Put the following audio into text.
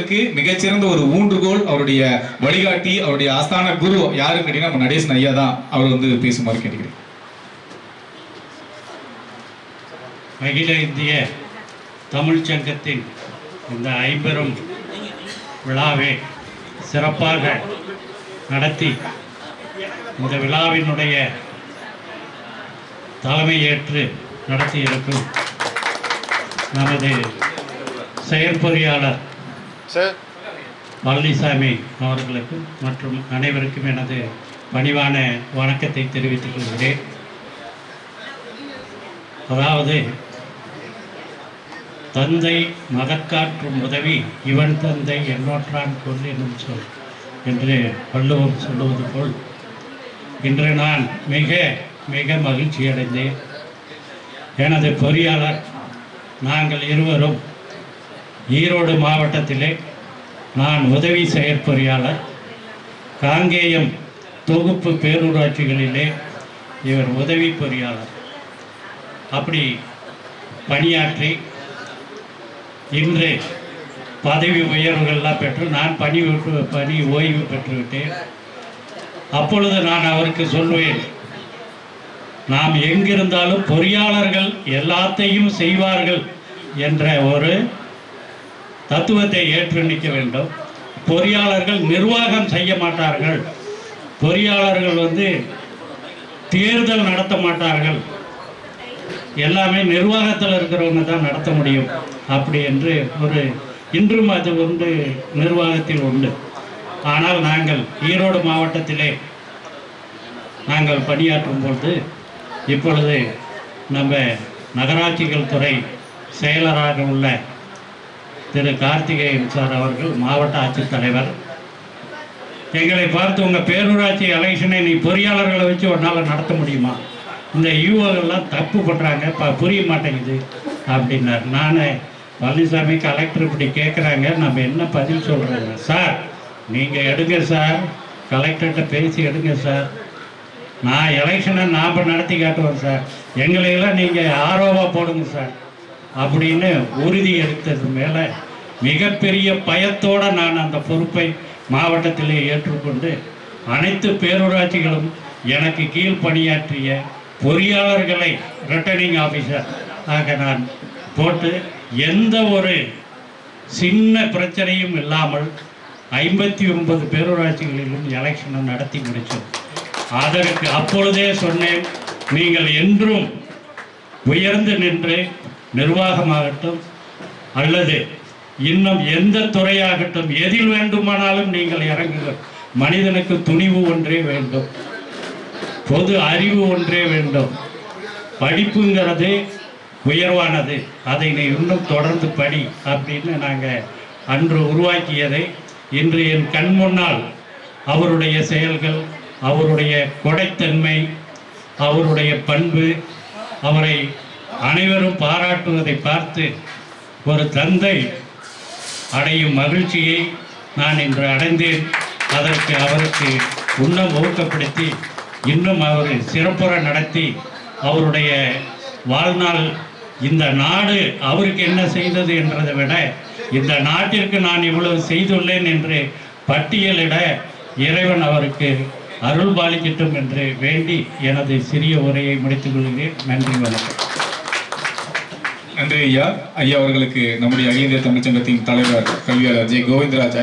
மிகச்சிறந்த ஒரு ஊன்றுகோல் அவருடைய வழிகாட்டி அவருடைய ஆஸ்தான குரு யாருன்னு கேட்டீங்கன்னா நம்ம நடேசன் ஐயா தான். அவர் வந்து பேசுமாறு கேட்டுக்கிறேன். அகில இந்திய தமிழ் சங்கத்தின் இந்த ஐம்பெரும் விழாவை சிறப்பாக நடத்தி இந்த விழாவினுடைய தலைமையேற்று நடத்தி இருக்கும் நமது செயற்பொறியாளர் சார் பழனிசாமி அவர்களுக்கும் மற்றும் அனைவருக்கும் எனது பணிவான வணக்கத்தை தெரிவித்துக் கொள்கிறேன். அதாவது தந்தை மதக்காற்றும் உதவி இவன் தந்தை என்னோற்றான் கொல் என்னும் சொல் என்று வள்ளுவர் சொல்லுவது போல் இன்று நான் மிக மிக மகிழ்ச்சி அடைந்தேன் எனது பொறியாளர் நாங்கள் இருவரும் ஈரோடு மாவட்டத்திலே நான் உதவி செயற்பொறியாளர் காங்கேயம் தொகுப்பு பேரூராட்சிகளிலே இவர் உதவி பொறியாளர். அப்படி பணியாற்றி இன்று பதவி உயர்வுகள்லாம் பெற்று நான் பணி விட்டு பணி ஓய்வு பெற்றுவிட்டேன். அப்பொழுது நான் அவருக்கு சொல்வேன் நாம் எங்கிருந்தாலும் பொறியாளர்கள் எல்லாத்தையும் செய்வார்கள் என்ற ஒரு தத்துவத்தை ஏற்று நிற்க வேண்டும். பொறியாளர்கள் நிர்வாகம் செய்ய மாட்டார்கள். பொறியாளர்கள் வந்து தேர்தல் நடத்த மாட்டார்கள். எல்லாமே நிர்வாகத்தில் இருக்கிறவங்க தான் நடத்த முடியும். அப்படி என்று ஒரு இன்றும் அது உண்டு நிர்வாகத்தில் உண்டு. ஆனால் நாங்கள் ஈரோடு மாவட்டத்திலே நாங்கள் பணியாற்றும் பொழுது இப்பொழுது நம்ம நகராட்சிகள் துறை செயலராக உள்ள திரு கார்த்திகேயன் சார் அவர்கள் மாவட்ட ஆட்சித்தலைவர். எங்களை பார்த்து உங்கள் பேரூராட்சி எலெக்ஷனை நீ பொறியாளர்களை வச்சு ஒரு நாள் நடத்த முடியுமா? இந்த யூஓகள்லாம் தப்பு பண்ணுறாங்க இப்போ புரிய மாட்டேங்குது அப்படின்னார். நான் பழனிசாமி கலெக்டர் இப்படி கேட்குறாங்க நம்ம என்ன பதில் சொல்கிறோங்க சார் நீங்கள் எடுங்க சார். கலெக்டர்கிட்ட பேசி எடுங்க சார். நான் எலெக்ஷனை நாம் நடத்தி காட்டுவோம் சார். எங்களையெல்லாம் நீங்கள் ஆர்வமாக போடுங்க சார். அப்படின்னு உறுதி எடுத்தது மேலே மிகப்பெரிய பயத்தோடு நான் அந்த பொறுப்பை மாவட்டத்திலே ஏற்றுக்கொண்டு அனைத்து பேரூராட்சிகளும் எனக்கு கீழ் பணியாற்றிய பொறியாளர்களை ரிட்டர்னிங் ஆஃபீஸர் ஆக நான் போட்டு எந்த ஒரு சின்ன பிரச்சனையும் இல்லாமல் ஐம்பத்தி ஒன்பது பேரூராட்சிகளிலும் எலெக்ஷனை நடத்தி முடித்தோம். அதற்கு அப்பொழுதே சொன்னேன் நீங்கள் என்றும் உயர்ந்து நின்று நிர்வாகமாகட்டும் அல்லது இன்னும் எந்த துறையாகட்டும் எதில் வேண்டுமானாலும் நீங்கள் இறங்குங்கள். மனிதனுக்கு துணிவு ஒன்றே வேண்டும். பொது அறிவு ஒன்றே வேண்டும். படிப்புங்கிறது உயர்வானது. அதை நீ இன்னும் தொடர்ந்து படி அப்படின்னு நாங்கள் அன்று உருவாக்கியதை இன்று என் கண் முன்னால் அவருடைய செயல்கள் அவருடைய கொடைத்தன்மை அவருடைய பண்பு அவரை அனைவரும் பாராட்டுவதை பார்த்து ஒரு தந்தை அடையும் மகிழ்ச்சியை நான் இன்று அடைந்தேன். அதற்கு அவருக்கு இன்னும் ஊக்கப்படுத்தி இன்னும் அவர் சிறப்புற நடத்தி அவருடைய வாழ்நாள் இந்த நாடு அவருக்கு என்ன செய்தது என்றதை விட இந்த நாட்டிற்கு நான் இவ்வளவு செய்துள்ளேன் என்று பட்டியலிட இறைவன் அவருக்கு அருள் பாலிக்கட்டும் என்று வேண்டி எனது சிறிய உரையை முடித்துக் கொள்கிறேன். நன்றி வணக்கம். நன்றி ஐயா. ஐயா அவர்களுக்கு நம்முடைய அகில இந்திய தமிழ்ச்சங்கத்தின் தலைவர் கல்வியாளர் ஜே கோவிந்தராஜ்